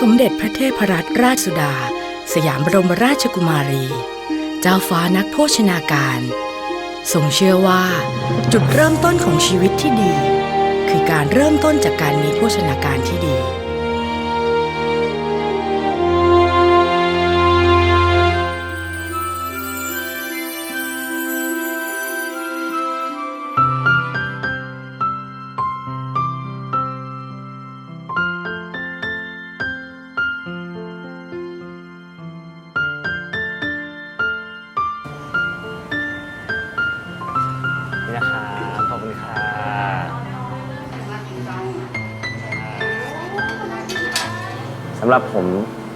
สมเด็จพระเทพรัตนราชสุดา สยามบรมราชกุมารี เจ้าฟ้านักโภชนาการ ทรงเชื่อว่าจุดเริ่มต้นของชีวิตที่ดี คือการเริ่มต้นจากการมีโภชนาการที่ดี สำหรับผม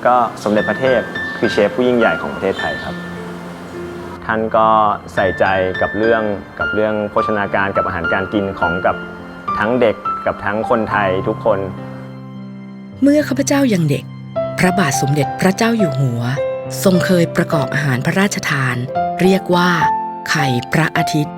ก็สมเด็จพระเทพคือเชฟผู้ยิ่งใหญ่ของประเทศไทยครับ ท่านก็ใส่ใจกับเรื่องกับเรื่องโภชนาการกับอาหารการกินของกับทั้งเด็กกับทั้งคนไทยทุกคน เมื่อข้าพเจ้ายังเด็ก พระบาทสมเด็จพระเจ้าอยู่หัว ทรงเคยประกอบอาหารพระราชทาน เรียกว่า ไข่พระอาทิตย์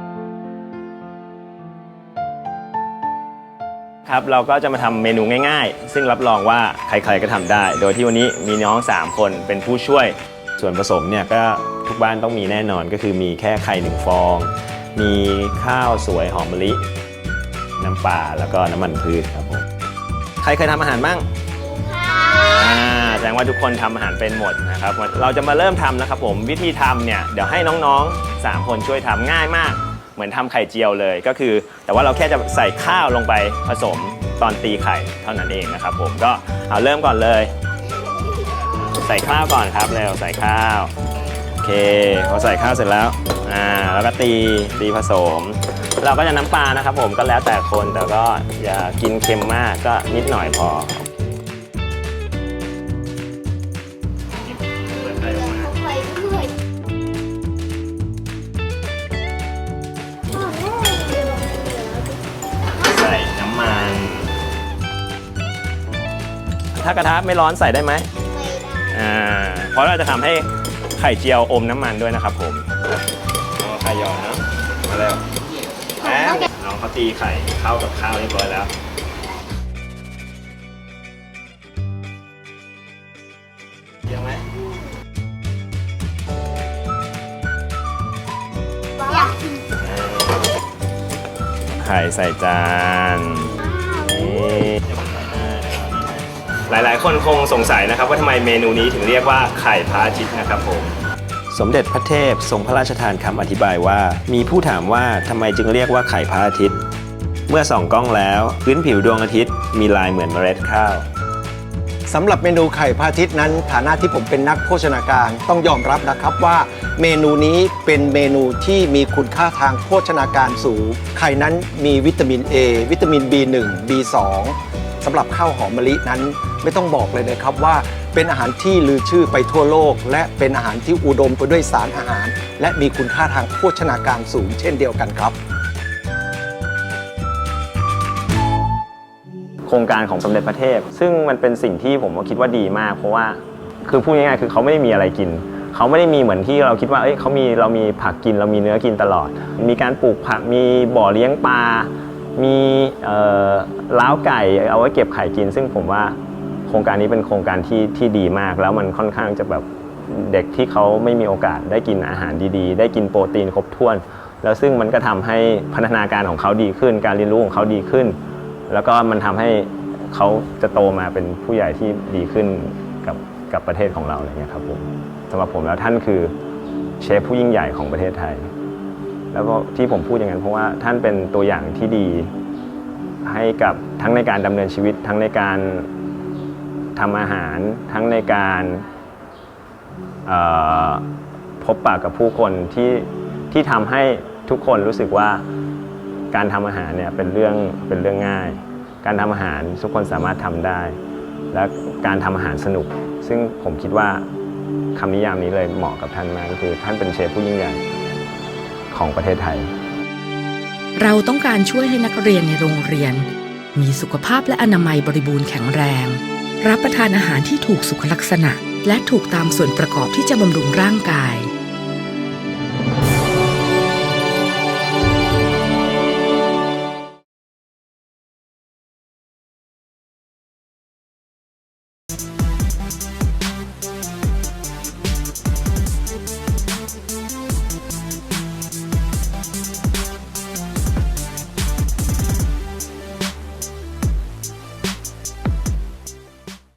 ครับเราก็จะมาทำเมนูง่ายๆ ซึ่งรับรองว่าใครๆก็ทำได้ โดยที่วันนี้มีน้อง 3 คนเป็นผู้ช่วย ส่วนผสมเนี่ยก็ทุกบ้านต้องมีแน่นอนก็คือมีแค่ไข่หนึ่งฟอง มีข้าวสวยหอมมะลิ น้ำปลาแล้วก็น้ำมันพืชครับผมใครเคยทำอาหารบ้างอ่าแสดงว่าทุกคนทำอาหารเป็นหมดนะครับ เราจะมาเริ่มทำนะครับผมวิธีทำเนี่ยเดี๋ยวให้น้องๆ 3 คนช่วยทำง่ายมาก เหมือนทำไข่เจียวเลยก็คือ แต่ว่าเราแค่จะใส่ข้าวลงไปผสมตอนตีไข่เท่านั้นเองนะครับผมก็เอาเริ่มก่อนเลย ใส่ข้าวก่อนครับเร็วใส่ข้าวโอเคพอใส่ข้าวเสร็จแล้วอ่าแล้วก็ตีตีผสม เราก็จะน้ำปลานะครับผมก็แล้วแต่คนแต่ก็อย่ากินเค็มมากก็นิดหน่อยพอใถ้ากระทะไม่ร้อนใส่ได้ไหมอ่าเพราะเราจะทำให้ไข่เจียวอมน้ำมันด้วยนะครับผมเอาไข่หยอดเนาะมาแล้วแป๊บน้องเขาตีไข่เข้ากับข้าวเรียบร้อยแล้วเยังไหมอยากกินไข่ใส่จานนี่ หลายๆ คนคงสงสัยนะครับว่าทำไมเมนูนี้ถึงเรียกว่าไข่พระอาทิตย์นะครับผม สมเด็จพระเทพทรงพระราชทานคำอธิบายว่า มีผู้ถามว่าทำไมจึงเรียกว่าไข่พระอาทิตย์ เมื่อส่องกล้องแล้วพื้นผิวดวงอาทิตย์มีลายเหมือนเมล็ดข้าวสำหรับเมนูไข่พระอาทิตย์นั้น ฐานะที่ผมเป็นนักโภชนาการต้องยอมรับนะครับว่าเมนูนี้เป็นเมนูที่มีคุณค่าทางโภชนาการสูง ไข่นั้นมีวิตามิน A วิตามิน B1 B2 สำหรับข้าวหอมมะลินั้น ไม่ต้องบอกเลยนะครับว่าเป็นอาหารที่ลือชื่อไปทั่วโลก และเป็นอาหารที่อุดมไปด้วยสารอาหาร และมีคุณค่าทางโภชนาการสูงเช่นเดียวกันครับ โครงการของสมเด็จพระเทพ ซึ่งมันเป็นสิ่งที่ผมก็คิดว่าดีมาก เพราะว่าคือพูดง่ายๆคือเขาไม่ได้มีอะไรกิน เขาไม่ได้มีเหมือนที่เราคิดว่าเอ้ยเขามีเรามีผักกินเรามีเนื้อกินตลอด มีการปลูกผักมีบ่อเลี้ยงปลา มีล้าวไก่เอาไว้เก็บไข่กิน ซึ่งผมว่าโครงการนี้เป็นโครงการที่ที่ดีมาก แล้วมันค่อนข้างจะแบบเด็กที่เขาไม่มีโอกาสได้กินอาหารดีๆ ได้กินโปรตีนครบถ้วน แล้วซึ่งมันก็ทำให้พัฒนาการของเขาดีขึ้น การเรียนรู้ของเขาดีขึ้น แล้วก็มันทำให้เขาจะโตมาเป็นผู้ใหญ่ที่ดีขึ้นกับกับประเทศของเราอะไรเงี้ยครับผมสำหรับผมแล้วท่านคือเชฟผู้ยิ่งใหญ่ของประเทศไทย แล้วก็ที่ผมพูดอย่างนั้นเพราะว่าท่านเป็นตัวอย่างที่ดีให้กับทั้งในการดำเนินชีวิต ทั้งในการทำอาหาร ทั้งในการพบปะกับผู้คนที่ที่ทำให้ทุกคนรู้สึกว่าการทำอาหารเนี่ยเป็นเรื่องเป็นเรื่องง่าย การทำอาหารทุกคนสามารถทำได้ และการทำอาหารสนุก ซึ่งผมคิดว่าคำนิยามนี้เลยเหมาะกับท่านมากก็คือท่านเป็นเชฟผู้ยิ่งใหญ่ ของประเทศไทย เราต้องการช่วยให้นักเรียนในโรงเรียน มีสุขภาพและอนามัยบริบูรณ์แข็งแรง รับประทานอาหารที่ถูกสุขลักษณะ และถูกตามส่วนประกอบที่จะบำรุงร่างกาย